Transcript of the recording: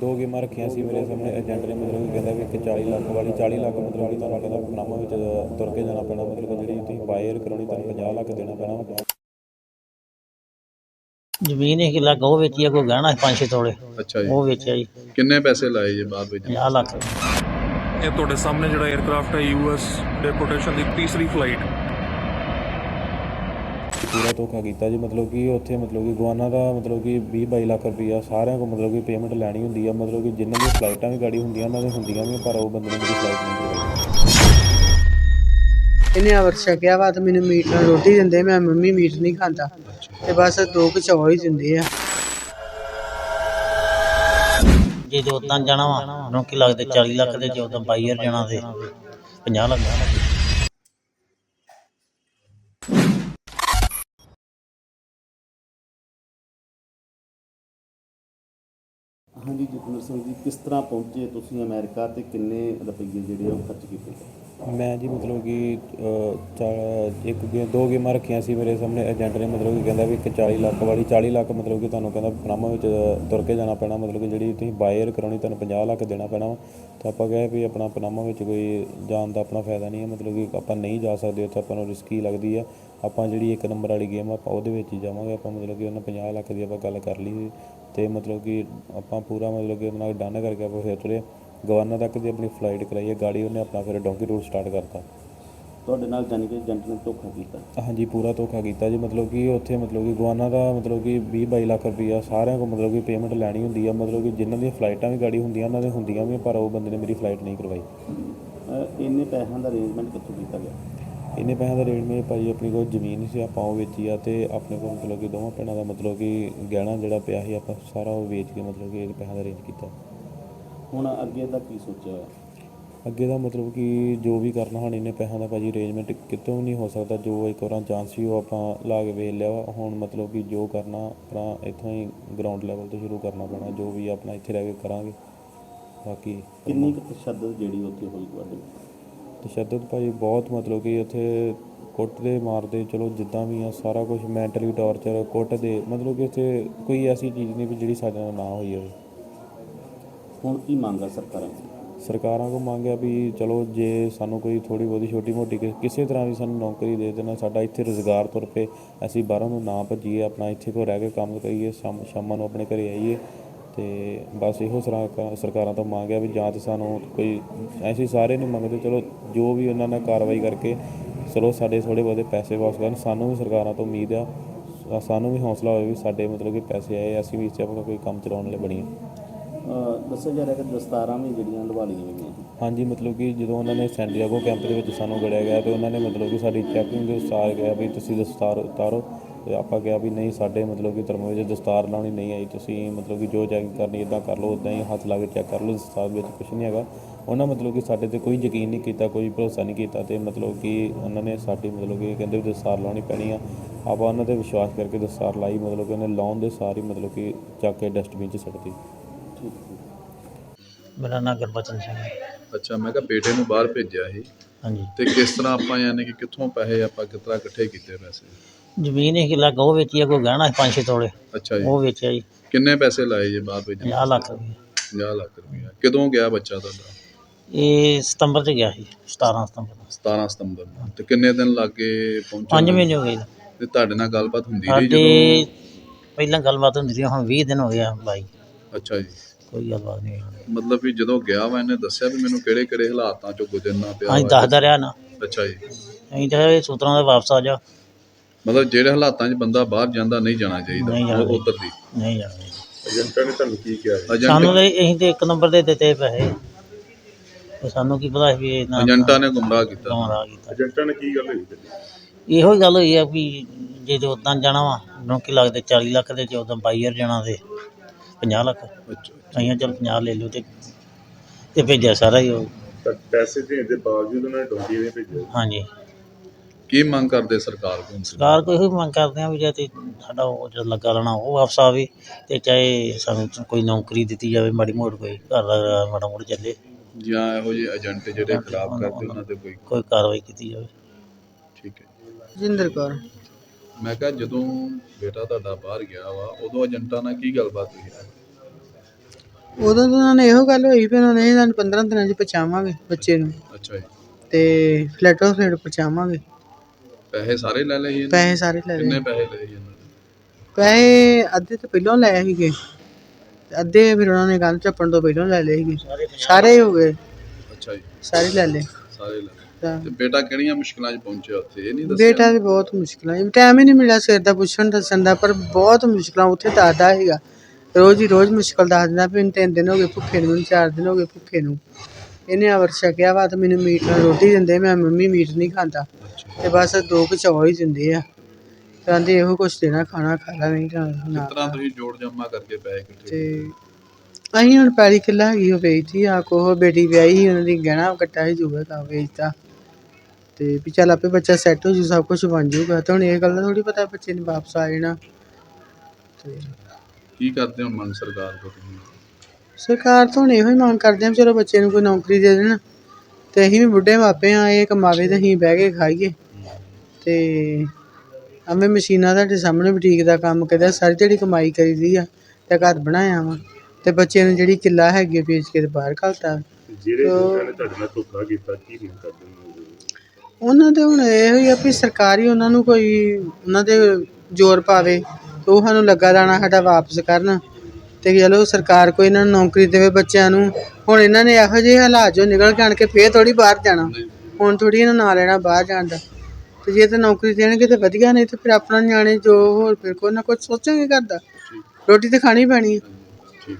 ਦੋ ਗੇਮਾਂ ਰੱਖੀਆਂ ਸੀ ਮੇਰੇ ਸਾਹਮਣੇ ਏਜੰਟ ਨੇ ਮਤਲਬ ਕਿ ਕਹਿੰਦਾ ਵੀ ਇੱਕ 40 ਲੱਖ ਵਾਲੀ 40 ਲੱਖ ਮਤਲਬ ਕਿ ਤੁਹਾਨੂੰ ਕਹਿੰਦਾ ਪਨਾਮਾ ਵਿੱਚ ਤੁਰ ਕੇ ਜਾਣਾ ਪੈਣਾ ਮਤਲਬ ਕਿ ਜਿਹੜੀ ਤੁਸੀਂ ਬਾਇਰ ਕਰਾਉਣੀ ਤੁਹਾਨੂੰ 50 ਲੱਖ ਦੇਣਾ ਪੈਣਾ ਜ਼ਮੀਨ ਇੱਕ ਲੱਖ ਉਹ ਵੇਚੀ ਆ ਕੋਈ ਗਹਿਣਾ ਪੰਜ ਛੇ ਤੋਲੇ। ਅੱਛਾ ਜੀ। ਉਹ ਵੇਚਿਆ ਜੀ। ਕਿੰਨੇ ਪੈਸੇ ਲਾਏ ਜੀ ਬਾਅਦ ਵਿੱਚ? 50 ਲੱਖ। ਇਹ ਤੁਹਾਡੇ ਸਾਹਮਣੇ ਜਿਹੜਾ 에ਅਰਕ੍ਰਾਫਟ ਹੈ ਯੂਐਸ ਡੈਪੋਟੇਸ਼ਨ ਦੀ ਤੀਸਰੀ ਫਲਾਈਟ ਪੂਰਾ ਧੋਖਾ ਕੀਤਾ ਜੀ ਮਤਲਬ ਕਿ ਉੱਥੇ ਮਤਲਬ ਕਿ ਗਵਾਨਾ ਦਾ ਮਤਲਬ ਕਿ 20 22 ਲੱਖ ਰੁਪਈਆ ਸਾਰਿਆਂ ਕੋਲ ਮਤਲਬ ਕਿ ਪੇਮੈਂਟ ਲੈਣੀ ਹੁੰਦੀ ਆ ਮਤਲਬ ਕਿ ਜਿਨ੍ਹਾਂ ਦੀਆਂ ਫਲਾਈਟਾਂ ਵੀ ਗਾੜੀ ਹੁੰਦੀਆਂ ਉਹਨਾਂ ਦੇ ਹੁੰਦੀਆਂ ਵੀ ਪਰ ਉਹ ਬੰਦੇ ਨੇ ਮੇਰੀ ਫਲਾਈਟ ਨਹੀਂ ਕਰਵਾਈ ਇਹਨੇ ਅਵਰ ਛਕਿਆ ਵਾ ਤੇ ਮੈਨੂੰ ਮੀਟ ਨਾਲ ਰੋਟੀ ਦਿੰਦੇ ਮੈਂ ਮੰਮੀ ਮੀਟ ਨਹੀਂ ਖਾਂਦਾ ਤੇ ਬਸ ਦੋ ਕੁ ਚੌਲ ਹੀ ਦਿੰਦੇ ਆ। ਜੇ ਜੋਤਾਂ ਜਾਣਾ ਵਾ ਉਹਨੂੰ ਕੀ ਲੱਗਦੇ 40 ਲੱਖ ਦੇ ਜੋਤਾਂ ਬਾਈਅਰ ਜਾਣਾ ਤੇ 50 ਲੱਖ। ਹਾਂਜੀ ਜਤਿੰਦਰ ਸਿੰਘ ਜੀ ਕਿਸ ਤਰ੍ਹਾਂ ਪਹੁੰਚੇ ਤੁਸੀਂ ਅਮਰੀਕਾ ਤੇ ਕਿੰਨੇ ਰੁਪਏ ਜਿਹੜੇ ਆ ਉਹ ਖਰਚ ਕੀਤੇ? ਮੈਂ ਜੀ ਮਤਲਬ ਕਿ ਅਹ, ਚਾ- ਇੱਕ ਗੇ ਦੋ ਗੇਮਾਂ ਰੱਖੀਆਂ ਸੀ ਮੇਰੇ ਸਾਹਮਣੇ ਏਜੰਟ ਨੇ ਮਤਲਬ ਕਿ ਕਹਿੰਦਾ ਵੀ ਇੱਕ 40 ਲੱਖ ਵਾਲੀ 40 ਲੱਖ ਮਤਲਬ ਕਿ ਤੁਹਾਨੂੰ ਕਹਿੰਦਾ ਪਨਾਮਾ ਵਿੱਚ ਤੁਰ ਕੇ ਜਾਣਾ ਪੈਣਾ ਮਤਲਬ ਕਿ ਜਿਹੜੀ ਤੁਸੀਂ ਬਾਇਰ ਕਰਾਉਣੀ ਤੁਹਾਨੂੰ 50 ਲੱਖ ਦੇਣਾ ਪੈਣਾ ਵਾ। ਤਾਂ ਆਪਾਂ ਕਹੇ ਵੀ ਆਪਣਾ ਪਨਾਮਾ ਵਿੱਚ ਕੋਈ ਜਾਣ ਦਾ ਆਪਣਾ ਫਾਇਦਾ ਨਹੀਂ ਹੈ ਮਤਲਬ ਕਿ ਆਪਾਂ ਨਹੀਂ ਜਾ ਸਕਦੇ ਉੱਥੇ ਆਪਾਂ ਨੂੰ ਰਿਸਕੀ ਲੱਗਦੀ ਆ ਆਪਾਂ ਜਿਹੜੀ ਇੱਕ ਨੰਬਰ ਵਾਲੀ ਗੇਮ ਆ ਆਪਾਂ ਉਹਦੇ ਵਿੱਚ ਹੀ ਜਾਵਾਂਗੇ ਆਪਾਂ ਮਤਲਬ ਕਿ ਉਹਨਾਂ 50 ਲੱਖ ਦੀ ਆਪਾਂ ਗੱਲ ਕਰ ਲਈ ਸੀ ਤੇ ਮਤਲਬ ਕਿ ਆਪਾਂ ਪੂਰਾ ਮਤਲਬ ਕਿ ਉਹਦੇ ਨਾਲ ਡਨ ਕਰਕੇ ਆਪਾਂ ਫਿਰ ਤੁਰੇ ਗਵਾਨਾ ਤੱਕ ਦੀ ਆਪਣੀ ਫਲਾਈਟ ਕਰਾਈ ਹੈ ਗਾੜੀ ਉਹਨੇ ਆਪਣਾ ਫਿਰ ਡੋਂਕੀ ਰੂਟ ਸਟਾਰਟ ਕਰਤਾ। ਤੁਹਾਡੇ ਨਾਲ ਜਾਣੀ ਕਿ ਏਜੰਟ ਨੇ ਧੋਖਾ ਕੀਤਾ? ਹਾਂਜੀ ਪੂਰਾ ਧੋਖਾ ਕੀਤਾ ਜੀ ਮਤਲਬ ਕਿ ਉੱਥੇ ਮਤਲਬ ਕਿ ਗਵਾਨਾ ਦਾ ਮਤਲਬ ਕਿ 20 22 ਲੱਖ ਰੁਪਈਆ ਸਾਰਿਆਂ ਕੋਲ ਮਤਲਬ ਕਿ ਪੇਮੈਂਟ ਲੈਣੀ ਹੁੰਦੀ ਆ ਮਤਲਬ ਕਿ ਜਿਨ੍ਹਾਂ ਦੀਆਂ ਫਲਾਈਟਾਂ ਵੀ ਗਾੜੀ ਹੁੰਦੀਆਂ ਉਹਨਾਂ ਦੇ ਹੁੰਦੀਆਂ ਵੀ ਪਰ ਉਹ ਬੰਦੇ ਨੇ ਮੇਰੀ ਫਲਾਈਟ ਨਹੀਂ ਕਰਵਾਈ। ਅਹ ਇੰਨੇ ਪੈਸਿਆਂ ਦਾ ਅਰੇਂਜਮੈਂਟ ਕਿੱਥੋਂ ਕੀਤਾ ਗਿਆ? ਇੰਨੇ ਪੈਸਿਆਂ ਦਾ ਰੇਟ ਮੇਰੇ ਭਾਜੀ ਆਪਣੀ ਕੋਲ ਜ਼ਮੀਨ ਸੀ ਆਪਾਂ ਉਹ ਵੇਚੀ ਆ ਤੇ ਆਪਣੇ ਕੋਲ ਮਤਲਬ ਕਿ ਦੋਵਾਂ ਭੈਣਾਂ ਦਾ ਮਤਲਬ ਕਿ ਗਹਿਣਾ ਜਿਹੜਾ ਪਿਆ ਸੀ ਆਪਾਂ ਸਾਰਾ ਉਹ ਵੇਚ ਕੇ ਮਤਲਬ ਕਿ ਇਹ ਪੈਸਿਆਂ ਦਾ ਅਰੇਂਜ ਕੀਤਾ। ਹੁਣ ਅੱਗੇ ਦਾ ਕੀ ਸੋਚਿਆ ਹੋਇਆ? ਅੱਗੇ ਦਾ ਮਤਲਬ ਕਿ ਜੋ ਵੀ ਕਰਨਾ ਹੁਣ ਇੰਨੇ ਪੈਸਿਆਂ ਦਾ ਭਾਜੀ ਅਰੇਂਜਮੈਂਟ ਕਿਤੋਂ ਵੀ ਨਹੀਂ ਹੋ ਸਕਦਾ ਜੋ ਇੱਕ ਵਾਰਾਂ ਚਾਂਸ ਸੀ ਉਹ ਆਪਾਂ ਲਾ ਕੇ ਵੇਚ ਲਿਆ। ਵਾ। ਹੁਣ ਮਤਲਬ ਕਿ ਜੋ ਕਰਨਾ ਆਪਣਾ ਇੱਥੋਂ ਹੀ ਗਰਾਊਂਡ ਲੈਵਲ ਤੋਂ ਸ਼ੁਰੂ ਕਰਨਾ ਪੈਣਾ ਜੋ ਵੀ ਆਪਣਾ ਇੱਥੇ ਰਹਿ ਕੇ ਕਰਾਂਗੇ। ਬਾਕੀ ਕਿੰਨੀ ਕੁ ਤਸ਼ੱਦਦ ਜਿਹੜੀ ਉੱਥੇ ਹੋਈ ਤੁਹਾਡੇ ਤਸ਼ੱਦਦ ਭਾਜੀ ਬਹੁਤ ਮਤਲਬ ਕਿ ਉੱਥੇ ਕੁੱਟਦੇ ਮਾਰਦੇ ਚਲੋ ਜਿੱਦਾਂ ਵੀ ਆ ਸਾਰਾ ਕੁਝ ਮੈਂਟਲੀ ਟੌਰਚਰ ਕੁੱਟਦੇ ਮਤਲਬ ਕਿ ਉੱਥੇ ਕੋਈ ਐਸੀ ਚੀਜ਼ ਨਹੀਂ ਵੀ ਜਿਹੜੀ ਸਾਡੇ ਨਾਲ ਨਾ ਹੋਈ ਹੋਵੇ। ਹੁਣ ਕੀ ਮੰਗ ਸਰਕਾਰਾਂ ਸਰਕਾਰਾਂ ਕੋ ਮੰਗਿਆ ਵੀ ਚਲੋ ਜੇ ਸਾਨੂੰ ਕੋਈ ਥੋੜੀ ਬਹੁਤੀ ਛੋਟੀ ਮੋਟੀ ਕਿਸੇ ਤਰ੍ਹਾਂ ਦੀ ਸਾਨੂੰ ਨੌਕਰੀ ਦੇ ਦੇਣਾ ਸਾਡਾ ਇੱਥੇ ਰੁਜ਼ਗਾਰ ਤੁਰ ਪਏ ਅਸੀਂ ਬਾਹਰੋਂ ਨੂੰ ਨਾ ਭੱਜੀਏ ਆਪਣਾ ਇੱਥੇ ਕੋ ਰਹਿ ਕੇ ਕੰਮ ਕਰੀਏ ਸ਼ਾਮ ਸ਼ਾਮਾਂ ਨੂੰ ਆਪਣੇ ਘਰੇ ਆਈਏ ਤੇ ਬਸ ਇਹੋ ਸਰਾ- ਸਰਕਾਰਾਂ ਤੋਂ ਮੰਗਿਆ ਵੀ ਜਾਂ ਤਾਂ ਸਾਨੂੰ ਕੋਈ ਐਸੀ ਸਾਰੇ ਨਹੀਂ ਮੰਗਦੇ ਚਲੋ ਜੋ ਵੀ ਉਹਨਾਂ ਨੇ ਕਾਰਵਾਈ ਕਰਕੇ ਚਲੋ ਸਾਡੇ ਥੋੜੇ ਬਹੁਤੇ ਪੈਸੇ ਵਾਪਸ ਕਰਨ ਸਾਨੂੰ ਵੀ ਸਰਕਾਰਾਂ ਤੋਂ ਉਮੀਦ ਆ ਸਾਨੂੰ ਵੀ ਹੌਸਲਾ ਹੋਵੇ ਵੀ ਸਾਡੇ ਮਤਲਬ ਕਿ ਪੈਸੇ ਆਏ ਅਸੀਂ ਵੀ ਇੱਥੇ ਆਪਣਾ ਕੋਈ ਕੰਮ ਚਲਾਉਣ ਲਈ ਬਣੀਏ ਦੱਸਿਆ ਜਾ ਰਿਹਾ ਕਿ ਦਸਤਾਰਾਂ ਵੀ ਜਿਹੜੀਆਂ ਲਵਾ ਲਈਆਂ ਗਈਆਂ। ਹਾਂਜੀ ਮਤਲਬ ਕਿ ਜਦੋਂ ਉਹਨਾਂ ਨੇ ਸੈਂਟੀਆਗੋ ਕੈਂਪ ਦੇ ਵਿੱਚ ਸਾਨੂੰ ਗੜਿਆ ਗਿਆ ਤੇ ਉਹਨਾਂ ਨੇ ਮਤਲਬ ਕਿ ਸਾਡੀ ਚੈਕਿੰਗ ਦੇ ਸਾਰ ਗਿਆ ਵੀ ਤੁਸੀਂ ਦਸਤਾਰ ਉਤਾਰੋ। ਤੇ ਆਪਾਂ ਕਿਹਾ ਵੀ ਨਹੀਂ ਸਾਡੇ ਮਤਲਬ ਕਿ ਧਰਮ ਵਿੱਚ ਦਸਤਾਰ ਲਾਉਣੀ ਨਹੀਂ ਆਈ ਤੁਸੀਂ ਮਤਲਬ ਕਿ ਜੋ ਚੈਕਿੰਗ ਕਰਨੀ ਇਦਾਂ ਕਰ ਲਓ ਉਦਾਂ ਹੀ ਹੱਥ ਲਾ ਕੇ ਚੈੱਕ ਕਰ ਲਓ ਦਸਤਾਰ ਵਿੱਚ ਕੁਝ ਨਹੀਂ ਹੈਗਾ। ਉਹਨਾਂ ਮਤਲਬ ਕਿ ਸਾਡੇ ਤੇ ਕੋਈ ਯਕੀਨ ਨਹੀਂ ਕੀਤਾ ਕੋਈ ਭਰੋਸਾ ਨਹੀਂ ਕੀਤਾ ਤੇ ਮਤਲਬ ਕਿ ਉਹਨਾਂ ਨੇ ਸਾਡੀ ਮਤਲਬ ਕਿ ਕਹਿੰਦੇ ਵੀ ਦਸਤਾਰ ਲਾਉਣੀ ਪੈਣੀ ਆ। ਆਪਾਂ ਉਹਨਾਂ ਤੇ ਵਿਸ਼ਵਾਸ ਕਰਕੇ ਦਸਤਾਰ ਲਾਈ ਮਤਲਬ ਕਿ ਉਹਨੇ ਲਾਉਣ ਦੇ ਸਾਰ ਮਤਲਬ ਕਿ ਚੱਕ ਕੇ ਡਸਟਬਿਨ 'ਚ ਸੁੱਟਤੀ। ਮੇਰਾ ਨਾਮ ਗੁਰਬਚਨ ਸਿੰਘ ਹੈ। ਅੱਛਾ ਮੈਂ ਕਿਹਾ ਬੇਟੇ ਨੂੰ ਬਾਹਰ ਭੇਜਿਆ ਸੀ। ਹਾਂਜੀ। ਤੇ ਕਿਸ ਤਰ੍ਹਾਂ ਆਪਾਂ ਯਾਨੀ ਕਿ ਕਿੱਥੋਂ ਪੈਸੇ ਆਪਾਂ ਕਿਸ ਤਰ੍ਹਾਂ ਇਕੱਠੇ ਕੀਤੇ ਪੈਸੇ? ਜ਼ਮੀਨ ਇੱਕ ਲੱਖ ਉਹ ਵੇਚੀ ਆ ਕੋਈ ਗਹਿਣਾ ਸੀ ਪੰਜ ਛੇ ਤੋਲੇ। ਅੱਛਾ ਜੀ। ਉਹ ਵੇਚਿਆ ਜੀ। ਕਿੰਨੇ ਪੈਸੇ ਲਾਏ ਜੀ ਬਾਅਦ ਵਿੱਚ? 50 ਲੱਖ ਰੁਪਏ। 50 ਲੱਖ ਰੁਪਇਆ ਕਦੋਂ ਗਿਆ ਬੱਚਾ ਤੁਹਾਡਾ? ਇਹ ਸਤੰਬਰ ਚ ਗਿਆ ਸੀ 17 ਸਤੰਬਰ ਨੂੰ। 17 ਸਤੰਬਰ ਨੂੰ। ਤੇ ਕਿੰਨੇ ਦਿਨ ਲੱਗੇ ਪਹੁੰਚਣ ਪੰਜ ਨੂੰ? ਮਹੀਨੇ ਹੋ ਗਏ ਤੇ ਤੁਹਾਡੇ ਨਾਲ ਗੱਲਬਾਤ ਹੁੰਦੀ ਰਹੀ ਸਾਡੇ ਜਦੋਂ? ਪਹਿਲਾਂ ਗੱਲਬਾਤ ਹੁੰਦੀ ਸੀ ਹੁਣ 20 ਦਿਨ ਹੋ ਗਿਆ ਬਾਈ। ਅੱਛਾ ਜੀ। ਕੋਈ ਗੱਲਬਾਤ ਨਹੀਂ ਹੋਈ। ਮਤਲਬ ਵੀ ਜਦੋਂ ਗਿਆ ਵਾ ਇਹਨੇ ਦੱਸਿਆ ਵੀ ਮੈਨੂੰ ਕਿਹੜੇ ਕਿਹੜੇ ਹਾਲਾਤਾਂ ਚੋਂ ਗੁਜ਼ਰਨਾ ਪਿਆ ਅਸੀਂ ਵਾ। ਦੱਸਦਾ ਰਿਹਾ ਨਾ। ਅੱਛਾ ਜੀ। ਅਸੀਂ ਤਾਂ ਇਹ ਸੂਤਰਾਂ ਦੇ ਵਾਪਸ ਆ ਜਾ। ਮਤਲਬ ਜਿਹੜੇ ਹਾਲਾਤਾਂ 'ਚ ਬੰਦਾ ਬਾਹਰ ਜਾਂਦਾ ਨਹੀਂ ਜਾਣਾ ਚਾਹੀਦਾ ਜਾਣਾ ਉਹ ਉਧਰ ਦੀ। ਨਹੀਂ ਜਾਣਾ ਏਜੰਟਾਂ ਨੇ ਤੁਹਾਨੂੰ ਕੀ ਕਿਹਾ? ਸਾਨੂੰ ਏਜੰਟ ਤਾਂ ਅਸੀਂ ਤੇ ਇੱਕ ਨੰਬਰ ਦੇ ਦਿੱਤੇ ਪੈਸੇ। ਤੇ ਸਾਨੂੰ ਕੀ ਪਤਾ ਸੀ ਵੀ ਇਹ ਨਾ ਏਜੰਟਾਂ ਨੇ ਗੁੰਮਰਾਹ ਕੀਤਾ। ਗੁੰਮਰਾਹ ਕੀਤਾ। ਏਜੰਟਾਂ ਨੇ ਕੀ ਗੱਲ ਹੋਈ ਇਹੋ ਹੀ ਗੱਲ ਹੋਈ ਆ ਵੀ ਜੇ ਜੋਤਾਂ ਜਾਣਾ ਵਾ ਉਹਨੂੰ ਕੀ ਲੱਗਦੇ 40 ਲੱਖ ਦੇ ਚੌਦਾਂ ਬਾਈਅਰ ਜਾਣਾ ਤੇ 50 ਲੱਖ। ਅੱਛਾ ਅਸੀਂ ਚਲ 50 ਲੈ ਲਓ ਤੇ ਤੇ ਭੇਜਿਆ ਸਾਰਾ ਹੀ ਉਹ। ਤਾਂ ਪੈਸੇ ਦੇਣ ਦੇ ਬਾਵਜੂਦ ਉਹਨਾਂ ਨੇ ਡੋਂਗੀ ਨੇ ਭੇਜਿਆ। ਹਾਂਜੀ। ਕੀ ਮੰਗ ਕਰਦੇ ਸਰਕਾਰ ਕੋਲ ਸਰਕਾਰ ਕੋਈ ਇਹੋ ਮੰਗ ਕਰਦੇ ਆ ਵੀ ਜੇ ਤੇ ਸਾਡਾ ਉਹ ਜੋ ਲੱਗਾ ਲੈਣਾ ਉਹ ਵਾਪਸ ਆਵੇ ਤੇ ਚਾਹੇ ਸਾਨੂੰ ਕੋਈ ਨੌਕਰੀ ਦਿੱਤੀ ਜਾਵੇ ਮਾੜੀ ਮੋੜ ਕੋਈ ਘਰ ਦਾ ਮਾੜਾ ਮੋੜ ਚੱਲੇ। ਜਾਂ ਇਹੋ ਜਿਹੇ ਏਜੰਟ ਜਿਹੜੇ ਖਰਾਬ ਕਰਦੇ ਉਹਨਾਂ ਤੇ ਕੋਈ ਕੋਈ ਕਾਰਵਾਈ ਕੀਤੀ ਜਾਵੇ। ਠੀਕ ਹੈ। ਜਿੰਦਰ ਕੌਰ। ਮੈਂ ਕਿਹਾ ਜਦੋਂ ਬੇਟਾ ਤੁਹਾਡਾ ਬਾਹਰ ਗਿਆ ਵਾ ਉਦੋਂ ਏਜੰਟਾਂ ਨਾਲ ਕੀ ਗੱਲਬਾਤ ਹੋਈ? ਉਦੋਂ ਤਾਂ ਉਹਨਾਂ ਨੇ ਇਹੋ ਗੱਲ ਹੋਈ ਵੀ ਉਹਨਾਂ ਨੇ ਸਾਨੂੰ 15 ਦਿਨਾਂ 'ਚ ਪਹੁੰਚਾਵਾਂਗੇ ਬੱਚੇ ਨੂੰ। ਅੱਛਾ ਜੀ। ਤੇ ਫਲੈਟੋ ਫਲੈਟ ਪਹੁੰਚਾਵਾਂਗੇ। ਪੈਸੇ ਸਾਰੇ ਲੈ ਲਏ ਜੀ ਇਹਨਾਂ? ਪੈਸੇ ਸਾਰੇ ਲੈ? ਲਏ। ਕਿੰਨੇ ਪੈਸੇ ਲਏ ਜੀ ਇਹਨਾਂ ਨੇ? ਪੈਸੇ ਅੱਧੇ ਤਾਂ ਪਹਿਲਾਂ ਲਏ ਸੀਗੇ। ਤੇ ਅੱਧੇ ਫਿਰ ਉਹਨਾਂ ਨੇ ਗੱਲ ਚੱਪਣ ਤੋਂ ਪਹਿਲਾਂ ਲੈ ਲਏ ਸੀਗੇ। ਸਾਰੇ ਹੀ ਹੋ ਗਏ। ਅੱਛਾ ਜੀ। ਸਾਰੇ ਲੈ ਲਏ। ਸਾਰੇ ਲੈ ਲਏ। ਤਾਂ ਤੇ ਬੇਟਾ ਕਿਹੜੀਆਂ ਮੁਸ਼ਕਲਾਂ 'ਚ ਪਹੁੰਚਿਆ ਉੱਥੇ? ਇਹ ਨਹੀਂ ਦੱਸਿਆ? ਬੇਟਾ ਵੀ ਬਹੁਤ ਮੁਸ਼ਕਲਾਂ। ਟਾਈਮ ਹੀ ਨਹੀਂ ਮਿਲਿਆ ਸਿਰ ਦਾ ਪੁੱਛਣ ਦੱਸਣ ਦਾ ਪਰ ਬਹੁਤ ਮੁਸ਼ਕਲਾਂ ਉੱਥੇ ਦੱਸਦਾ ਸੀਗਾ। ਰੋਜ਼ ਹੀ ਰੋਜ਼ ਮੁਸ਼ਕਲ ਦੱਸ ਦਿੰਦਾ ਵੀ ਤਿੰਨ ਦਿਨ ਹੋ ਗਏ ਭੁੱਖੇ ਨੂੰ ਮੈਨੂੰ ਚਾਰ ਦਿਨ ਹੋ ਗਏ ਭੁੱਖੇ ਨੂੰ। ਇਹਨੇ ਅਵਰ ਛਕਿਆ ਵਾ ਤੇ ਮੈਨੂੰ ਮੀਟ ਨਾਲ ਰੋਟੀ ਦਿੰਦੇ। ਮੈਂ ਮੰਮੀ ਮੀਟ ਨਹੀਂ ਖਾਂਦਾ। ਤੇ ਬਸ ਦੋ ਕੁ ਚੌਲ ਹੀ ਦਿੰਦੇ ਆ। ਕਹਿੰਦੇ ਇਹੋ ਕੁਛ ਦੇਣਾ ਖਾਣਾ ਖਾ ਲਾ ਨਹੀਂ ਤਾਂ ਨਾ ਤਰ੍ਹਾਂ ਤੁਸੀਂ ਜੋੜ ਜਮਾ ਕਰਕੇ ਪੈਸੇ ਇਕੱਠੇ। ਤੇ ਅਸੀਂ ਹੁਣ ਪੈਲੀ ਕਿੱਲਾ ਹੈਗੀ ਉਹ ਵੇਚਤੀ ਆ ਕੋਹ ਬੇਟੀ ਵਿਆਹੀ ਸੀ ਉਹਨਾਂ ਦੀ ਗਹਿਣਾ ਕੱਟਾ ਸੀ ਜੂਗਾ ਤਾਂ ਵੇਚਤਾ। ਤੇ ਵੀ ਚੱਲ ਆਪੇ ਬੱਚਾ ਸੈੱਟ ਹੋ ਜੂ ਸਭ ਕੁਝ ਬਣ ਜੂਗਾ। ਤੇ ਹੁਣ ਇਹ ਗੱਲ ਥੋੜੀ ਪਤਾ ਬੱਚੇ ਨੇ ਵਾਪਸ ਆ ਜਾਣਾ। ਤੇ ਕੀ ਕਰਦੇ ਹੋ ਮਨ ਸਰਕਾਰ ਤੋਂ ਤੁਸੀਂ? ਸਰਕਾਰ ਤੋਂ ਹੁਣ ਇਹੋ ਹੀ ਮੰਗ ਕਰਦੇ ਆ ਵੀ ਚਲੋ ਬੱਚੇ ਨੂੰ ਕੋਈ ਨੌਕਰੀ ਦੇ ਦੇਣ ਤੇ ਅਸੀਂ ਵੀ ਬੁੱਢੇ ਮਾਪੇ ਆ ਇਹ ਕਮਾਵੇ ਤੇ ਅਸੀਂ ਬਹਿ ਕੇ ਖਾਈਏ। ਤੇ ਐਵੇਂ ਮਸ਼ੀਨਾਂ ਤੁਹਾਡੇ ਸਾਹਮਣੇ ਬੁਟੀਕ ਦਾ ਕੰਮ ਕਰਦਾ ਸਾਰੀ ਜਿਹੜੀ ਕਮਾਈ ਕਰੀਦੀ ਆ ਤੇ ਘਰ ਬਣਾਇਆ ਵਾ। ਤੇ ਬੱਚੇ ਨੂੰ ਜਿਹੜੀ ਕਿੱਲਾ ਹੈਗੀ ਵੇਚ ਕੇ ਤੇ ਬਾਹਰ ਘਲਤਾ। ਜਿਹੜੇ ਲੋਕਾਂ ਨੇ ਤੁਹਾਡੇ ਨਾਲ ਧੋਖਾ ਕੀਤਾ ਕੀ ਨਹੀਂ ਕਰਦੇ ਉਹਨਾਂ ਦੇ ਹੁਣ ਇਹੋ ਹੀ ਆ ਵੀ ਸਰਕਾਰ ਹੀ ਉਹਨਾਂ ਨੂੰ ਕੋਈ ਉਹਨਾਂ ਦੇ ਜ਼ੋਰ ਪਾਵੇ ਤੇ ਉਹ ਸਾਨੂੰ ਲੱਗਾ ਦਾਣਾ ਸਾਡਾ ਵਾਪਸ ਕਰਨ। ਤੇ ਚਲੋ ਸਰਕਾਰ ਕੋਈ ਇਹਨਾਂ ਨੂੰ ਨੌਕਰੀ ਦੇਵੇ ਬੱਚਿਆਂ ਨੂੰ। ਹੁਣ ਇਹਨਾਂ ਨੇ ਇਹੋ ਜਿਹੇ ਹਾਲਾਤ ਚੋਂ ਨਿਕਲ ਕੇ ਆਣ ਕੇ ਫੇਰ ਥੋੜੀ ਬਾਹਰ ਜਾਣਾ। ਹੁਣ ਥੋੜੀ ਇਹਨਾਂ ਨਾਂ ਲੈਣਾ ਬਾਹਰ ਜਾਣ ਦਾ। ਤੇ ਜੇ ਤੇ ਨੌਕਰੀ ਦੇਣਗੇ ਤੇ ਵਧੀਆ ਨਹੀਂ ਤੇ ਫਿਰ ਆਪਣਾ ਨਿਆਣੇ ਜੋ ਹੋਰ ਫਿਰ ਕੋਈ ਨਾ ਕੁਝ ਸੋਚਾਂਗੇ ਕਰਦਾ ਰੋਟੀ ਤੇ ਖਾਣੀ ਪੈਣੀ ਹੈ। ਠੀਕ।